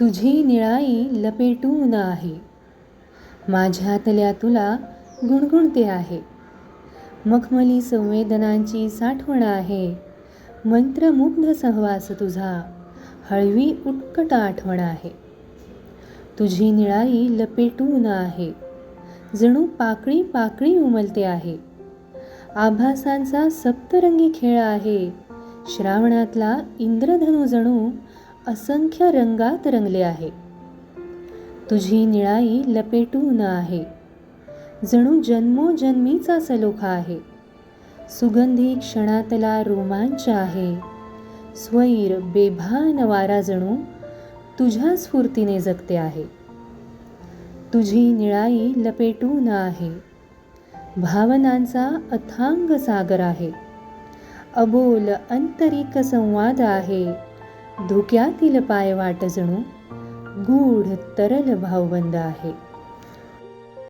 तुझी निळाई लपेटून आहे माझ्यातल्या तुला गुणगुणते आहे. मखमली संवेदनांची साठवण आहे. मंत्रमुग्ध सहवास तुझा हळवी उत्कट आठवण आहे. तुझी निळाई लपेटून आहे जणू पाकळी पाकळी उमलते आहे. आभासांचा सप्तरंगी खेळ आहे. श्रावणातला इंद्रधनू जणू असंख्य रंगात रंगले आहे. तुझी निळाई लपेटून आहे. जणू जन्मोजन्मीचा सलोखा आहे. सुगंधी क्षणातला रोमांच आहे. स्वैर बेभान वारा जणू तुझ्या स्फूर्तीने जगते आहे. तुझी निळाई लपेटून आहे. भावनांचा अथांग सागर आहे. अबोल आंतरिक संवाद आहे. धुक्यातील पायवाट जणू गूढ तरल भावबंद आहे.